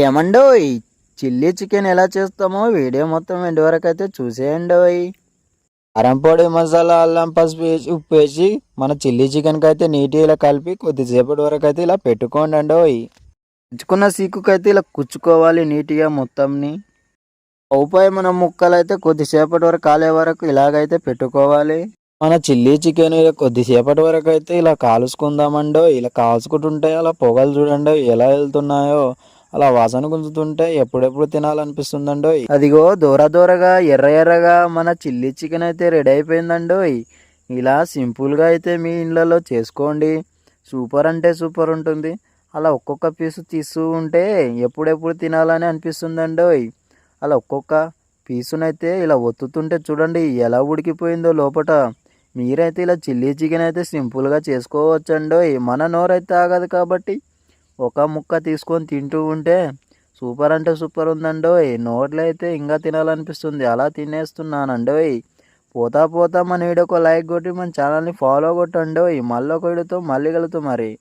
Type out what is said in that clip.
ఏమండోయ్? Chilli chicken ఎలా చేస్తామో వీడియో మొత్తం ఎండి వరకు అయితే చూసేయండోయ్. అరంపొడి మసాలా అల్లం పసుపు వేసి ఉప్పు వేసి మన చిల్లీ చికెన్కి అయితే నీట్గా ఇలా కలిపి కొద్దిసేపటి వరకు అయితే ఇలా పెట్టుకోండి అండి అండోయ్ కుచ్చుకున్న సీకుకైతే ఇలా కుచ్చుకోవాలి నీట్గా మొత్తంని. అవుపై మన ముక్కలు అయితే కొద్దిసేపటి వరకు కాలే వరకు ఇలాగైతే పెట్టుకోవాలి. మన చిల్లీ చికెన్ కొద్దిసేపటి వరకు అయితే ఇలా కాలుసుకుందామండో ఇలా కాల్చుకుంటుంటే అలా పొగలు చూడండి ఎలా వెళ్తున్నాయో. అలా వాసన గుంజుతుంటే ఎప్పుడెప్పుడు తినాలనిపిస్తుందండో అదిగో దూర దూరగా ఎర్ర ఎర్రగా మన చిల్లీ చికెన్ అయితే రెడీ అయిపోయిందండో ఇలా సింపుల్గా అయితే మీ ఇళ్ళలో చేసుకోండి. సూపర్ అంటే సూపర్ ఉంటుంది. అలా ఒక్కొక్క పీసు తీస్తూ ఉంటే ఎప్పుడెప్పుడు తినాలని అనిపిస్తుందండోయ్. అలా ఒక్కొక్క పీసునైతే ఇలా ఒత్తుతుంటే చూడండి ఎలా ఉడికిపోయిందో లోపట. మీరైతే ఇలా చిల్లీ చికెన్ అయితే సింపుల్గా చేసుకోవచ్చండోయ్. మన నోరైతే ఆగదు కాబట్టి ఒక ముక్క తీసుకొని తింటూ ఉంటే సూపర్ అంటే సూపర్ ఉందండోయ్ నోట్లో అయితే ఇంకా తినాలనిపిస్తుంది. అలా తినేస్తున్నానండోయ్ పోతా పోతా మన వీడియోకి లైక్ కొట్టి మన ఛానల్ని ఫాలో కొట్టండోయ్ మళ్ళీ ఒక వీడియోతో మళ్ళీ కలుగుతాం మరి.